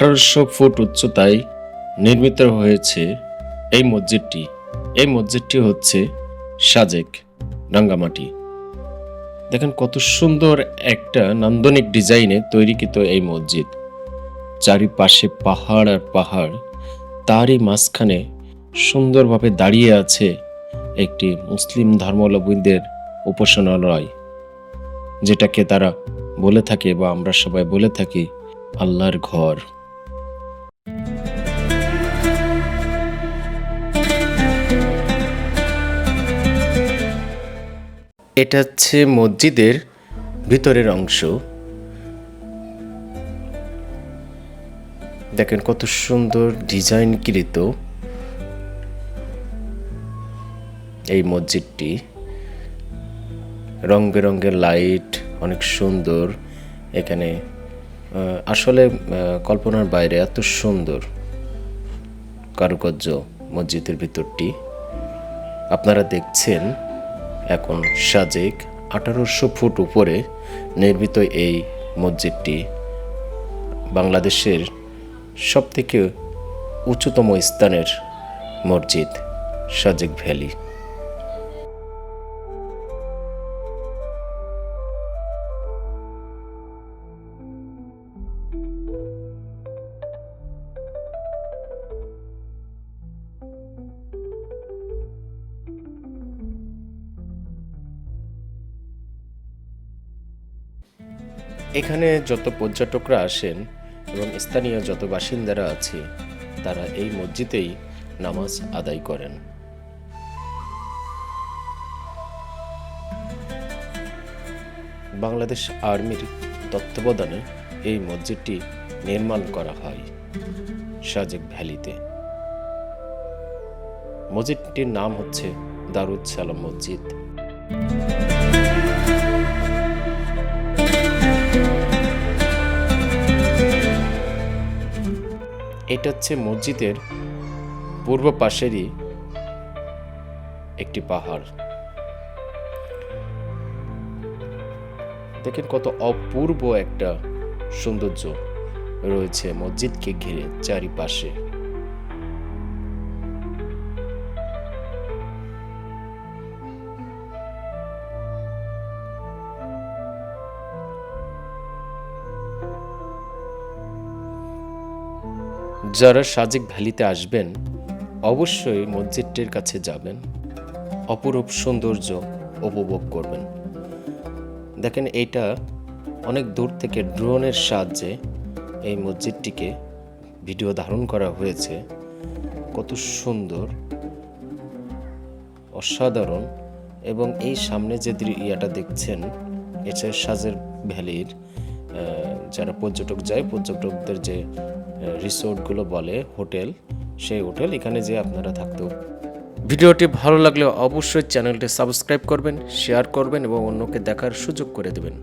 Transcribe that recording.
আঠারোশো ফুট উচ্চতায় নির্মিত হয়েছে এই মসজিদটি। এই মসজিদটি হচ্ছে সাজেক রাঙ্গামাটি। দেখেন কত সুন্দর একটা নান্দনিক ডিজাইনে তৈরিকৃত এই মসজিদ। চারিপাশে পাহাড় আর পাহাড়, তারই মাঝখানে সুন্দরভাবে দাঁড়িয়ে আছে একটি মুসলিম ধর্মাবলম্বীদের উপাসনালয়, যেটাকে তারা বলে থাকে বা আমরা সবাই বলে থাকি আল্লাহর ঘর। এটা হচ্ছে মসজিদের ভিতরের অংশ। দেখেন কত সুন্দর ডিজাইনকৃত এই মসজিদটি। রং বেরঙের লাইট, অনেক সুন্দর। এখানে আসলে কল্পনার বাইরে এত সুন্দর কারুকার্য মসজিদের ভিতরটি। আপনারা দেখছেন এখন সাজেক আঠারোশো ফুট উপরে নির্মিত এই মসজিদটি বাংলাদেশের সবথেকে উচ্চতম স্থানের মসজিদ, সাজেক ভ্যালি। এখানে যত পর্যটকরা আসেন এবং স্থানীয় যত বাসিন্দারা আছে, তারা এই মসজিদেই নামাজ আদায় করেন। বাংলাদেশ আর্মির তত্ত্বাবধানে এই মসজিদটি নির্মাণ করা হয় সাজেক ভ্যালিতে। মসজিদটির নাম হচ্ছে দারুদ সালাম মসজিদ। এটা হচ্ছে মসজিদের পূর্ব পাশেরই একটি পাহাড়। দেখেন কত অপূর্ব একটা সৌন্দর্য রয়েছে মসজিদকে ঘিরে চারিপাশে। যারা সাজেক ভ্যালিতে আসবেন, অবশ্যই মসজিদটির কাছে যাবেন। অপরূপ সৌন্দর্য উপভোগ করবেন। দেখেন, এইটা অনেক দূর থেকে ড্রোনের সাহায্যে এই মসজিদটিকে ভিডিও ধারণ করা হয়েছে। কত সুন্দর, অসাধারণ এবং এই সামনে যে ইয়াটা দেখছেন, এটা সাজের ভ্যালির যারা পর্যটক যায়, পর্যটকদের যে রিসোর্টগুলো বলে হোটেল, সেই হোটেল এখানে যে আপনারা থাকতো ভিডিওটি ভালো লাগলে অবশ্যই চ্যানেলটি সাবস্ক্রাইব করবেন, শেয়ার করবেন এবং অন্যকে দেখার সুযোগ করে দেবেন।